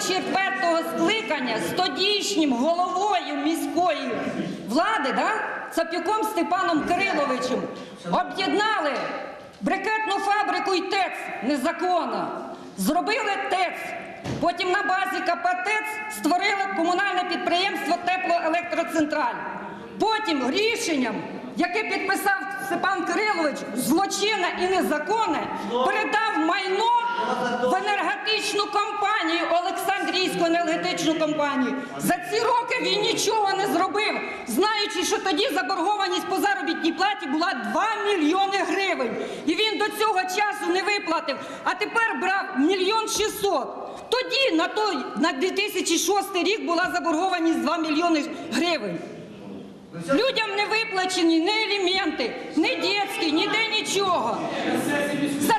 четвертого скликання з тодішнім головою міської влади, да, Цапюком Степаном Кириловичем, об'єднали брикетну фабрику і ТЕЦ незаконно. Зробили ТЕЦ. Потім на базі КП ТЕЦ створили комунальне підприємство Теплоелектроцентраль. Потім рішенням, яке підписав Степан Кирилович, злочинне і незаконне, передав майно енергетичну компанію, Олександрійську енергетичну компанію. За ці роки він нічого не зробив, знаючи, що тоді заборгованість по заробітній платі була 2 мільйони гривень. І він до цього часу не виплатив, а тепер брав мільйон шістсот. Тоді на той на 2006 рік була заборгованість 2 мільйони гривень. Людям не виплачені ні аліменти, ні дітські, ніде нічого. За